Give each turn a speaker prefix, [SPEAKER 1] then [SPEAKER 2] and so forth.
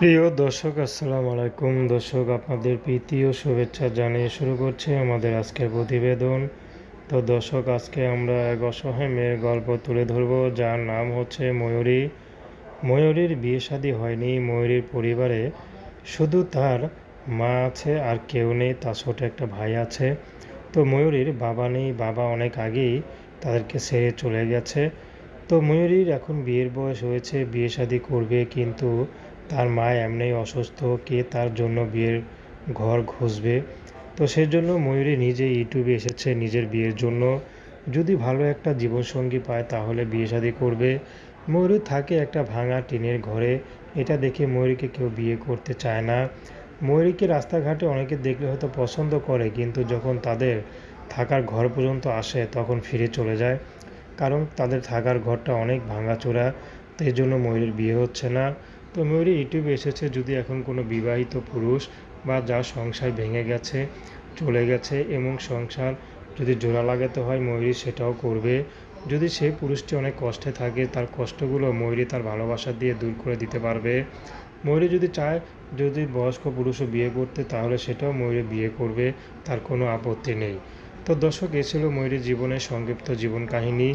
[SPEAKER 1] প্রিয় দর্শক, আসসালামু আলাইকুম। দর্শক, আপনাদের প্রীতি ও শুভেচ্ছা জানিয়ে শুরু করছে আমাদের আজকের প্রতিবেদন। তো দর্শক, আজকে আমরা এক অসহায় মেয়ের গল্প তুলে ধরব, যার নাম হচ্ছে ময়ূরী। ময়ূরীর বিয়ে শাদী হয়নি, ময়ূরীর পরিবারে শুধু তার মা আছে আর কেউ নেই, তার ছোট একটা ভাই আছে। তো ময়ূরীর বাবা নেই, বাবা অনেক আগেই তাদেরকে ছেড়ে চলে গেছে। তো ময়ূরীর এখন বিয়ের বয়স হয়েছে, বিয়ে শাদী করবে, কিন্তু তার মা এমনিই অসুস্থ কে তার জন্য বিয়ের ঘর খুঁজবে তো সেই জন্য ময়ূরী নিজে ইউটিউবে এসেছে নিজের বিয়ের জন্য। যদি ভালো একটা জীবনসঙ্গী পায় তাহলে বিয়ে শাদী করবে। ময়ূরী থাকে একটা ভাঙা টিনের ঘরে। এটা দেখে ময়ূরীকে কেউ বিয়ে করতে চায় না। ময়ূরীকে রাস্তাঘাটে অনেকে দেখলে হয়তো পছন্দ করে, কিন্তু যখন তাদের থাকার ঘর পর্যন্ত আসে তখন ফিরে চলে যায়। কারণ তাদের থাকার ঘরটা অনেক ভাঙাচোরা তো এই জন্য ময়ূরীর বিয়ে হচ্ছে না। তো ময়ূরী ইউটিউবে এসেছে যদি এখন কোনো বিবাহিত পুরুষ বা যার সংসার ভেঙে গেছে, চলে গেছে এবং সংসার যদি জোড়া লাগাতে হয় ময়ূরী সেটাও করবে। যদি সেই পুরুষটি অনেক কষ্টে থাকে, তার কষ্টগুলো ময়ূরী তার ভালোবাসা দিয়ে দূর করে দিতে পারবে। ময়ূরী যদি চায় যদি বয়স্ক পুরুষও বিয়ে করতে, তাহলে সেটাও ময়ূরী বিয়ে করবে, তার কোনো আপত্তি নেই। তো দর্শক, এ ছিল ময়ূরীর জীবনের সংক্ষিপ্ত জীবন কাহিনী।